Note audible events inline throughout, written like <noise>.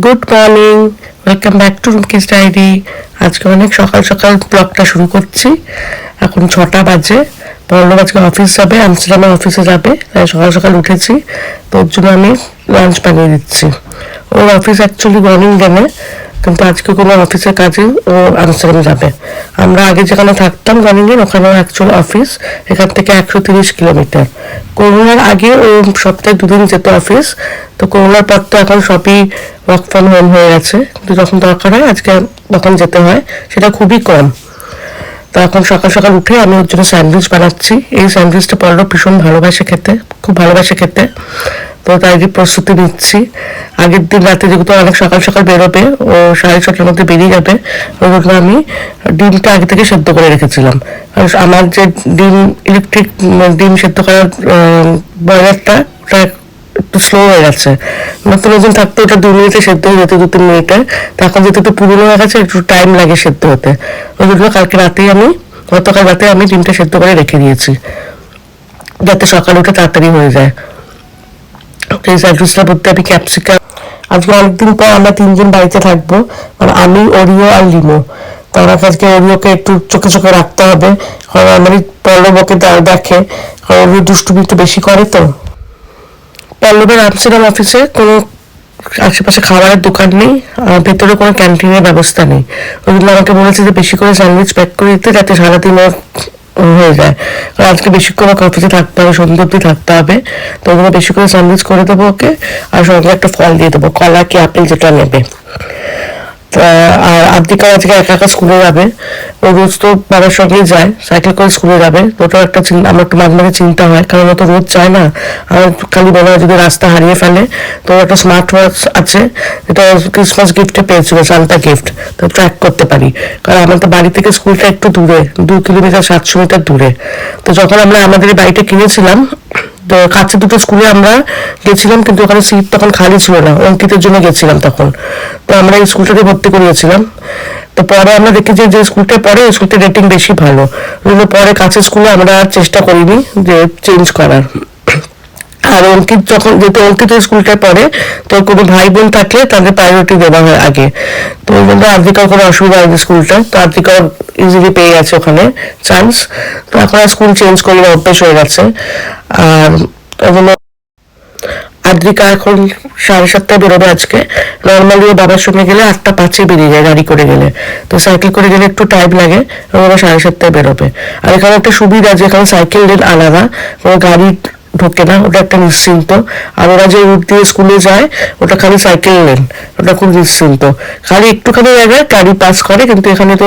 Good morning welcome back to Rumki's diary আজকে অনেক সকাল সকাল ব্লগটা শুরু করছি। এখন ছটা বাজে। পনেরো আজকে অফিস যাবে আমস্টারডামে অফিসে যাবে। তাই সকাল সকাল উঠেছি। তো ওর জন্য আমি লাঞ্চ বানিয়ে দিচ্ছি। ওর অফিস অ্যাকচুয়ালি মর্নিং গেলে কিন্তু আজকে কোনো অফিসের কাজে ও আমস্টারডামে যাবে। আমরা আগে যেখানে থাকতাম গ্রামীণের ওখানে অ্যাকচুয়াল অফিস এখান থেকে একশো তিরিশ কিলোমিটার করোনার আগে ও সপ্তাহে দুদিন যেত অফিস তো করোনার পর তো এখন সবই ওয়ার্ক ফ্রম হোম হয়ে গেছে। কিন্তু যখন দরকার হয়, আজকে তখন যেতে হয়, সেটা খুবই কম। তো এখন সকাল সকাল উঠে আমি ওর জন্য স্যান্ডউইচ বানাচ্ছি। এই স্যান্ডউইচটা পড়ল ভীষণ ভালোবাসে খেতে, খুব ভালোবাসে খেতে। তো তাই যে প্রস্তুতি নিচ্ছি, আগের দিন রাতে যেহেতু অনেক সকাল সকাল বেরোবে, ও সাড়ে ছটার মধ্যে বেরিয়ে যাবে, ওই জন্য আমি ডিমটা আগে থেকে সেদ্ধ করে রেখেছিলাম। আমার যে ডিম ইলেকট্রিক ডিম সেদ্ধ করার বয়লারটা ওটা একটু স্লো হয়ে গেছে। নতুন নতুন থাকতে ওটা দু মিনিটে সেদ্ধ হয়ে যেত, দু তিন মিনিটে। তো এখন যেহেতু একটু পুরনো হয়ে গেছে, একটু টাইম লাগে সেদ্ধ হতে। ওই জন্য কালকে রাতেই আমি, গতকাল রাতে আমি ডিমটা সেদ্ধ করে রেখে দিয়েছি, যাতে সকালে উঠে তাড়াতাড়ি হয়ে যায়। এই স্যান্ডউইচটার মধ্যে আমি ক্যাপসিকাম আজকে অনেকদিন পর আমরা তিনজন বাড়িতে থাকব। মানে আমি অরিও আর লিমো তো আমাকে আজকে অরিওকে একটু চোখে চোখে রাখতে হবে। কারণ আমার পল্লবকে দেখে। কারণ অরিও দুষ্টুমি একটু বেশি করে তো। পল্লবের আমস্টারডাম অফিসে কোনো আশেপাশে খাবারের দোকান নেই। ভেতরে কোনো ক্যান্টিনের ব্যবস্থা নেই। ওই জন্য আমাকে বলেছে যে বেশি করে স্যান্ডউইচ প্যাক করে দিতে যাতে সারাদিন হয়ে যায়। কারণ আজকে বেশিক্ষণ ওকে অফিসে থাকতে হবে সন্ধ্যে অব্দি থাকতে হবে। তো ওগুলো বেশি করে স্যান্ডউইচ করে দেবো ওকে, আর সঙ্গে একটা ফল দিয়ে দেবো, কলা কি আপেল যেটা নেবে। আর আজকে একা একা স্কুলে যাবে? ও রোজ তো বাবার সঙ্গে যায় সাইকেল করে স্কুলে যাবে। ওটাও একটা চিন্তা আমার একটু মাঝে মাঝে চিন্তা হয়, কারণ ও তো রোজ যায় না। আমার খালি হয় যদি রাস্তা হারিয়ে ফেলে, তো একটা স্মার্ট ওয়াচ আছে, যেটা ক্রিসমাস গিফটে পেয়েছিল সান্তা গিফট তো ট্র্যাক করতে পারি। কারণ আমার তো বাড়ি থেকে স্কুলটা একটু দূরে, দু কিলোমিটার সাতশো মিটার দূরে। তো যখন আমরা আমাদের বাড়িটা কিনেছিলাম তো কাছে দুটো স্কুলে আমরা গেছিলাম, কিন্তু ওখানে সিট তখন খালি ছিল না, অঙ্কিতের জন্য গেছিলাম তখন। তো আমরা এই স্কুলটাতে ভর্তি করিয়েছিলাম। তো পরে আমরা দেখি যে স্কুলটা পরে ওই স্কুলটার রেটিং বেশি ভালো। পরে কাছের স্কুলে আমরা আর চেষ্টা করিনি যে চেঞ্জ করার। আর অঙ্কিত যখন যেহেতু অঙ্কিত স্কুলটা পড়ে, তো কোনো ভাই বোন থাকলে তাদের প্রায়োরিটি দেওয়া হয় আগে। তো ওই জন্য আর্থিকার কোনো অসুবিধা হয়নি স্কুলটা। তো আর্থিকা ইজিলি পেয়ে গেছে ওখানে চান্স তো এখন আর স্কুল চেঞ্জ করলে অভ্যেস হয়ে গেছে। আর আদ্রিকা এখন সাড়ে সাতটায় বেরোবে আজকে। নর্মালি ও বাবার সঙ্গে গেলে আটটা পাঁচে বেরিয়ে যায় গাড়ি করে গেলে। তো সাইকেল করে গেলে একটু টাইম লাগে, ওরা সাড়ে সাতটায় বেরোবে। আর এখানে একটা সুবিধা যে এখানে সাইকেল লেন আলাদা। কোনো গাড়ি ঢোকে না, ওটা একটা নিশ্চিন্ত। আর ওরা যে রুট দিয়ে স্কুলে যায়, ওটা খালি সাইকেল লেন ওটা খুব নিশ্চিন্ত। খালি একটুখানি জায়গায় গাড়ি পাস করে, কিন্তু এখানে তো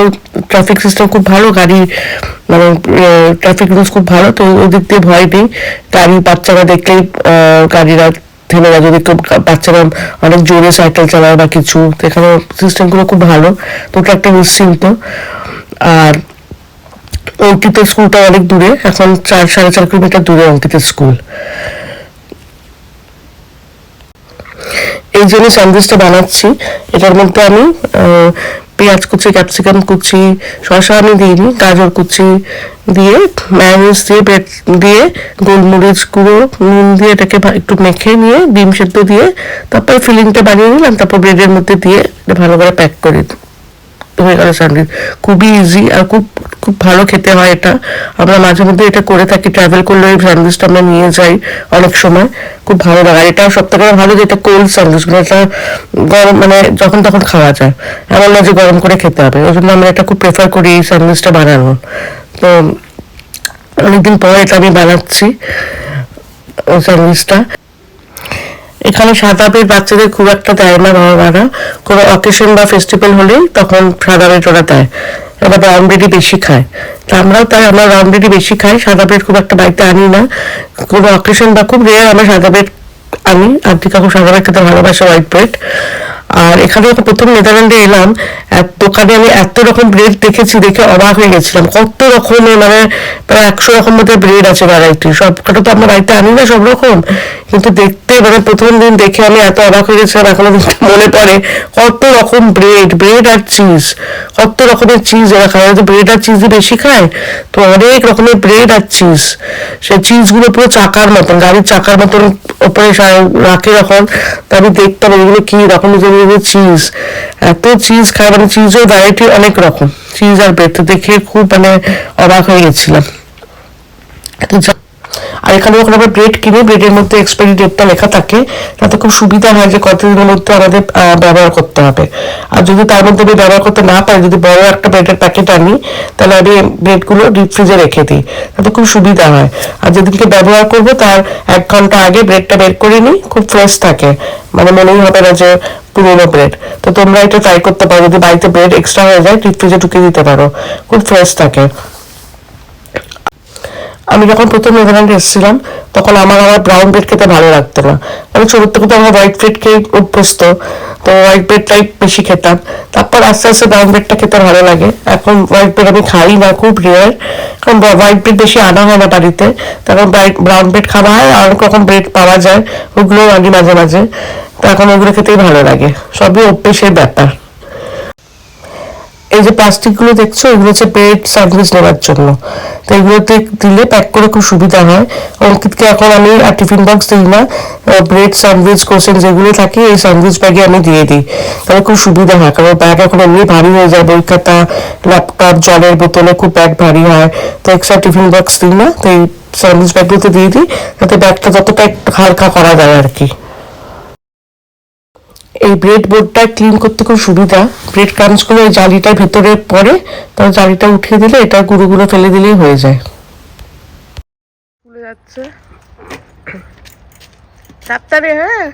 ট্রাফিক সিস্টেম খুব ভালো, গাড়ি মানে ট্রাফিক রুলস খুব ভালো, তো ওই দিক দিয়ে ভয় নেই। গাড়ি, বাচ্চারা দেখলেই গাড়িরা যায়। যদি বাচ্চারা অনেক জোরে সাইকেল চালায় বা কিছু এখানে সিস্টেমগুলো খুব ভালো, তো ওটা একটা নিশ্চিন্ত। আর অঙ্কিতের স্কুলটা অনেক দূরে, এখন চার, সাড়ে চার কিলোমিটার দূরে অঙ্কিতের স্কুল এই জন্য স্যান্ডউইচটা বানাচ্ছি এটার মধ্যে আমি পেঁয়াজ কুচি, ক্যাপসিকাম কুচি, শসা আমি দিই দিইনি, গাজর কুচি দিয়ে ম্যায়োনিজ দিয়ে ব্রেড দিয়ে, গোলমরিচ গুঁড়ো, নুন দিয়ে এটাকে একটু মেখে নিয়ে, ডিম সেদ্ধ দিয়ে, তারপর ফিলিংটা বানিয়ে নিলাম, তারপর ব্রেডের মধ্যে দিয়ে এটা ভালো করে প্যাক করে দিই। হয়ে গেল স্যান্ডউইচ খুবই ইজি আর খুব খুব ভালো খেতে হয় এটা। আমরা মাঝে মধ্যে এটা করে থাকি ট্রাভেল করলে ওই স্যান্ডউইচটা আমরা নিয়ে যাই অনেক সময়। খুব ভালো লাগে। এটা সব থেকে ভালো যে এটা কোল্ড স্যান্ডউইচ মানে এটা গরম মানে যখন তখন খাওয়া যায়। এমন না যে গরম করে খেতে হবে। ওই জন্য আমরা এটা খুব প্রেফার করি এই স্যান্ডউইচটা বানানো তো অনেকদিন পর এটা আমি বানাচ্ছি, ওই স্যান্ডউইচটা এখানে সাদা বেড বাচ্চাদের খুব একটা দেয় না বাবা মারা কোনো অকেশন বা ফেস্টিভ্যাল হলেই তখন সাদা বেড ওরা দেয়। ওরা ব্রাউন ব্রেডই বেশি খায়। তা আমরাও তাই, আমরা ব্রাউন ব্রেডই বেশি খাই সাদা ব্রেড খুব একটা বাড়িতে আনি না। কোনো অকেশন বা খুব রেয়ার আমরা সাদা ব্রেড আনি। আপনি কাকু সাদা ব্রেড খেতে ভালোবাসে হোয়াইট ব্রেড আর এখানে যখন প্রথম নেদারল্যান্ডে এলাম দোকানে আমি এত রকম ব্রেড দেখেছি দেখে অবাক হয়ে গেছিলাম। কত রকমের মানে প্রায় একশো রকম মধ্যে ব্রেড আছে ভ্যারাইটি সব কটা তো আমরা বাড়িতে আনি না সব রকম। কিন্তু দেখতে মানে প্রথম দিন দেখে আমি এত অবাক হয়ে গেছিলাম, এখনও <laughs> মনে পড়ে কত রকম ব্রেড ব্রেড আর চিজ কত রকমের চিজ ওরা খায় তো ব্রেড আর চিজ বেশি খায়। তো অনেক রকমের ব্রেড আর চিজ সে চিজগুলো পুরো চাকার মতন, গাড়ির চাকার মতন ওপরে রাখে যখন, তা আমি দেখতাম এগুলো কি রকম যে চিজ এত চিজ খায় মানে চিজও ভ্যারাইটি অনেক রকম। চিজ আর ব্রেড তো দেখে খুব মানে অবাক হয়ে গেছিলাম। যা- আর এখানে যখন আমরা ব্রেড কিনি ব্রেডের মধ্যে এক্সপায়ারি ডেটটা লেখা থাকে, তাতে খুব সুবিধা হয় যে কতদিনের মধ্যে আমাদের ব্যবহার করতে হবে। আর যদি তার মধ্যে আমি ব্যবহার করতে না পারি, যদি বড় একটা ব্রেডের প্যাকেট আনি, তাহলে আমি ব্রেডগুলো ডিপ ফ্রিজে রেখে দিই। তাতে খুব সুবিধা হয়। আর যেদিনকে ব্যবহার করব, তার এক ঘণ্টা আগে ব্রেডটা বের করে নিই, খুব ফ্রেশ থাকে। মানে মনেই হবে না যে পুরোনো ব্রেড তো তোমরা এটা ট্রাই করতে পারো। যদি বাড়িতে ব্রেড এক্সট্রা হয়ে যায় ডিপ ফ্রিজে ঢুকিয়ে দিতে পারো। খুব ফ্রেশ থাকে। আমি যখন প্রথম নেদারল্যান্ডে এসেছিলাম, তখন আমার আমার ব্রাউন ব্রেড খেতে ভালো লাগতো না। মানে ছোটোর থেকে তো আমরা হোয়াইট ব্রেড খেয়ে অভ্যস্ত, তো হোয়াইট ব্রেডটাই বেশি খেতাম। তারপর আস্তে আস্তে ব্রাউন ব্রেডটা খেতে ভালো লাগে। এখন হোয়াইট ব্রেড আমি খাই না, খুব রেয়ার কারণ হোয়াইট ব্রেড বেশি আনা হয় না বাড়িতে। তখন ব্রাউন ব্রেড খাওয়া হয়, আর রকম ব্রেড পাওয়া যায় ওগুলো আনি মাঝে মাঝে। তো এখন ওগুলো খেতেই ভালো লাগে। সবই অভ্যেসের ব্যাপার। এই যে প্লাস্টিকগুলো দেখছ, এগুলো হচ্ছে ব্রেড স্যান্ডউইচ নেওয়ার জন্য। তো এগুলোতে দিলে প্যাক করে খুব সুবিধা হয়। অঙ্কিতকে এখন আমি আর টিফিন বক্স দিই না ব্রেড স্যান্ডউইচ কোশ্চেন যেগুলো থাকে, এই স্যান্ডউইচ ব্যাগে আমি দিয়ে দিই। তাহলে খুব সুবিধা হয়, কারণ ব্যাগ এখন এমনি ভারী হয়ে যায় বই খাতা ল্যাপটপ জলের বোতলে খুব ব্যাগ ভারী হয়। তো এক্সট্রা টিফিন বক্স দিই না, তো এই স্যান্ডউইচ ব্যাগগুলোতে দিয়ে দিই, তাতে ব্যাগটা যতটা হালকা করা যায় আর কি। এই ব্রেড বোর্ডটা ক্লিন করতে খুব সুবিধা। ব্রেড ক্রামসগুলো ওই জালিটার ভেতরে পড়ে তারপর জালিটা উঠিয়ে দিলে এটা গুঁড়োগুলো ফেলে দিলেই হয়ে যায়। হ্যাঁ?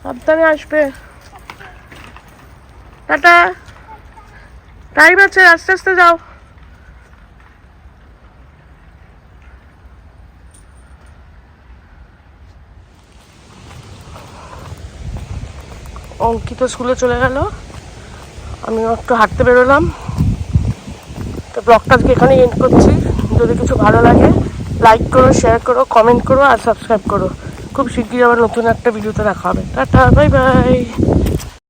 সাবধানে আসবে। টাটা। টাইম আছে, আস্তে আস্তে যাও। অঙ্কিত স্কুলে চলে গেল। আমি একটু হাঁটতে বেরোলাম। তো ব্লগটা আজকে এখানেই এন্ড করছি। যদি কিছু ভালো লাগে লাইক করো শেয়ার করো কমেন্ট করো আর সাবস্ক্রাইব করো। খুব শিগগিরই আবার নতুন একটা ভিডিওতে দেখা হবে। Tata bye bye